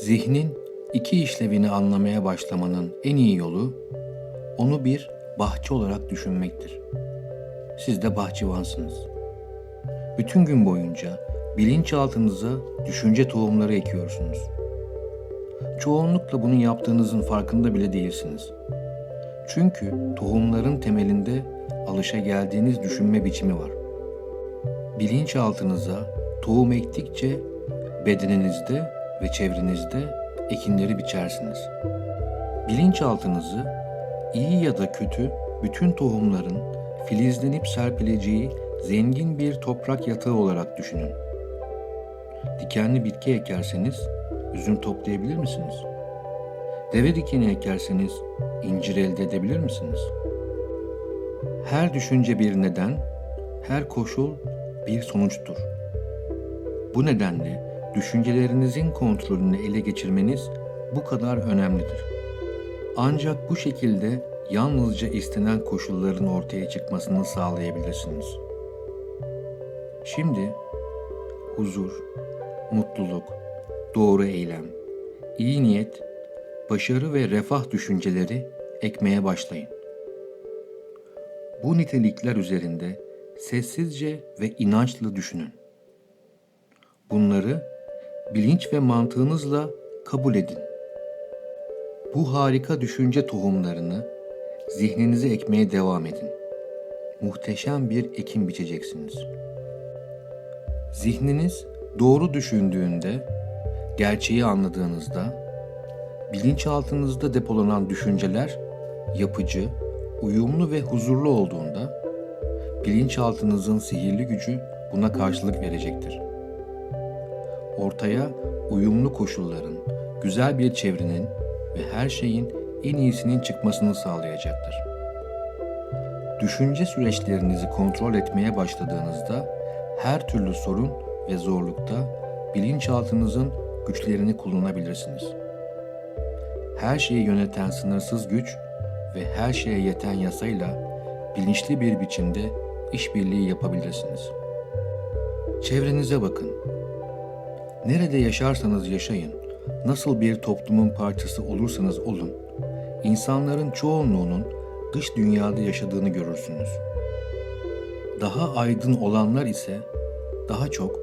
Zihnin iki işlevini anlamaya başlamanın en iyi yolu onu bir bahçe olarak düşünmektir. Siz de bahçıvansınız. Bütün gün boyunca bilinçaltınıza düşünce tohumları ekiyorsunuz. Çoğunlukla bunu yaptığınızın farkında bile değilsiniz. Çünkü tohumların temelinde alışa geldiğiniz düşünme biçimi var. Bilinçaltınıza tohum ektikçe bedeninizde ve çevrenizde ekinleri biçersiniz. Bilinçaltınızı iyi ya da kötü bütün tohumların filizlenip serpileceği zengin bir toprak yatağı olarak düşünün. Dikenli bitki ekerseniz üzüm toplayabilir misiniz? Deve dikeni ekerseniz incir elde edebilir misiniz? Her düşünce bir neden, her koşul bir sonuçtur. Bu nedenle düşüncelerinizin kontrolünü ele geçirmeniz bu kadar önemlidir. Ancak bu şekilde yalnızca istenen koşulların ortaya çıkmasını sağlayabilirsiniz. Şimdi huzur, mutluluk, doğru eylem, iyi niyet, başarı ve refah düşünceleri ekmeye başlayın. Bu nitelikler üzerinde sessizce ve inançlı düşünün. Bunları bilinç ve mantığınızla kabul edin. Bu harika düşünce tohumlarını zihninize ekmeye devam edin. Muhteşem bir ekim biçeceksiniz. Zihniniz doğru düşündüğünde, gerçeği anladığınızda, bilinçaltınızda depolanan düşünceler yapıcı, uyumlu ve huzurlu olduğunda bilinçaltınızın sihirli gücü buna karşılık verecektir. Ortaya uyumlu koşulların, güzel bir çevrenin ve her şeyin en iyisinin çıkmasını sağlayacaktır. Düşünce süreçlerinizi kontrol etmeye başladığınızda her türlü sorun ve zorlukta bilinçaltınızın güçlerini kullanabilirsiniz. Her şeyi yöneten sınırsız güç ve her şeye yeten yasayla bilinçli bir biçimde işbirliği yapabilirsiniz. Çevrenize bakın. Nerede yaşarsanız yaşayın, nasıl bir toplumun parçası olursanız olun, insanların çoğunluğunun dış dünyada yaşadığını görürsünüz. Daha aydın olanlar ise daha çok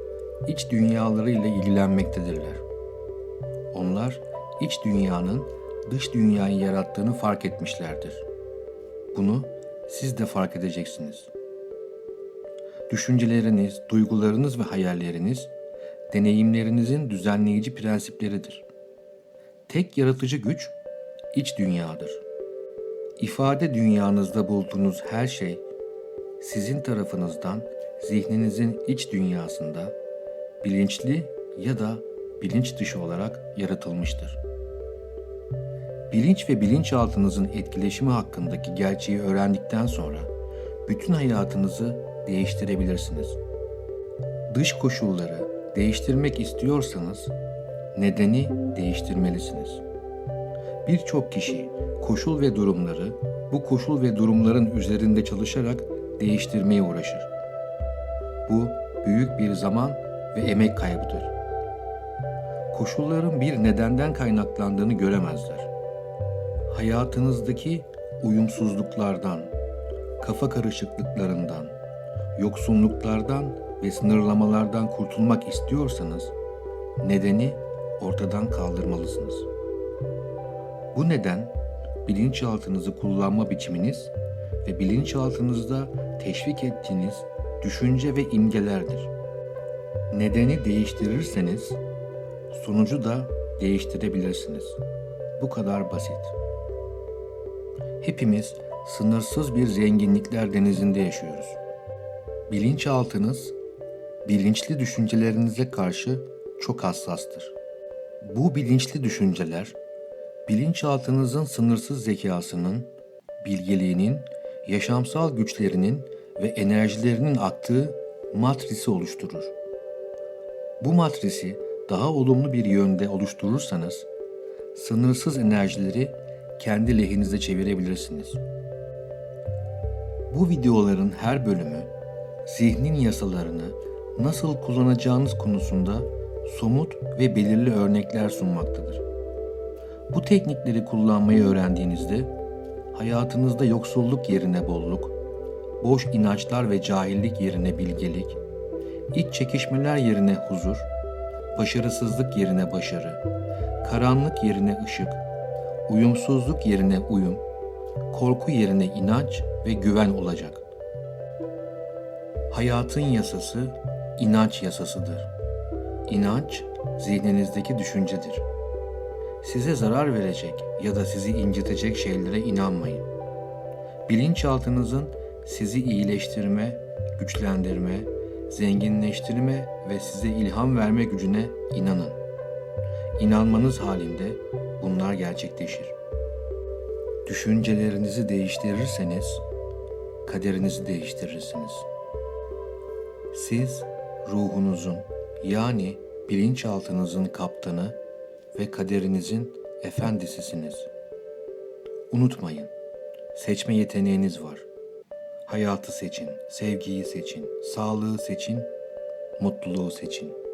iç dünyalarıyla ilgilenmektedirler. Onlar iç dünyanın dış dünyayı yarattığını fark etmişlerdir. Bunu siz de fark edeceksiniz. Düşünceleriniz, duygularınız ve hayalleriniz deneyimlerinizin düzenleyici prensipleridir. Tek yaratıcı güç iç dünyadır. İfade dünyanızda bulduğunuz her şey sizin tarafınızdan zihninizin iç dünyasında bilinçli ya da bilinç dışı olarak yaratılmıştır. Bilinç ve bilinçaltınızın etkileşimi hakkındaki gerçeği öğrendikten sonra bütün hayatınızı değiştirebilirsiniz. Dış koşulları değiştirmek istiyorsanız nedeni değiştirmelisiniz. Birçok kişi koşul ve durumları bu koşul ve durumların üzerinde çalışarak değiştirmeye uğraşır. Bu büyük bir zaman ve emek kaybıdır. Koşulların bir nedenden kaynaklandığını göremezler. Hayatınızdaki uyumsuzluklardan, kafa karışıklıklarından, yoksunluklardan ve sınırlamalardan kurtulmak istiyorsanız nedeni ortadan kaldırmalısınız. Bu neden bilinçaltınızı kullanma biçiminiz ve bilinçaltınızda teşvik ettiğiniz düşünce ve imgelerdir. Nedeni değiştirirseniz sonucu da değiştirebilirsiniz. Bu kadar basit. Hepimiz sınırsız bir zenginlikler denizinde yaşıyoruz. Bilinçaltınız bilinçli düşüncelerinize karşı çok hassastır. Bu bilinçli düşünceler bilinçaltınızın sınırsız zekasının, bilgeliğinin, yaşamsal güçlerinin ve enerjilerinin aktığı matrisi oluşturur. Bu matrisi daha olumlu bir yönde oluşturursanız sınırsız enerjileri kendi lehinize çevirebilirsiniz. Bu videoların her bölümü zihnin yasalarını nasıl kullanacağınız konusunda somut ve belirli örnekler sunmaktadır. Bu teknikleri kullanmayı öğrendiğinizde hayatınızda yoksulluk yerine bolluk, boş inançlar ve cahillik yerine bilgelik, iç çekişmeler yerine huzur, başarısızlık yerine başarı, karanlık yerine ışık, uyumsuzluk yerine uyum, korku yerine inanç ve güven olacak. Hayatın yasası inanç yasasıdır. İnanç zihninizdeki düşüncedir. Size zarar verecek ya da sizi incitecek şeylere inanmayın. Bilinçaltınızın sizi iyileştirme, güçlendirme, zenginleştirme ve size ilham verme gücüne inanın. İnanmanız halinde bunlar gerçekleşir. Düşüncelerinizi değiştirirseniz kaderinizi değiştirirsiniz. Siz ruhunuzun yani bilinçaltınızın kaptanı ve kaderinizin efendisisiniz. Unutmayın, seçme yeteneğiniz var. Hayatı seçin, sevgiyi seçin, sağlığı seçin, mutluluğu seçin.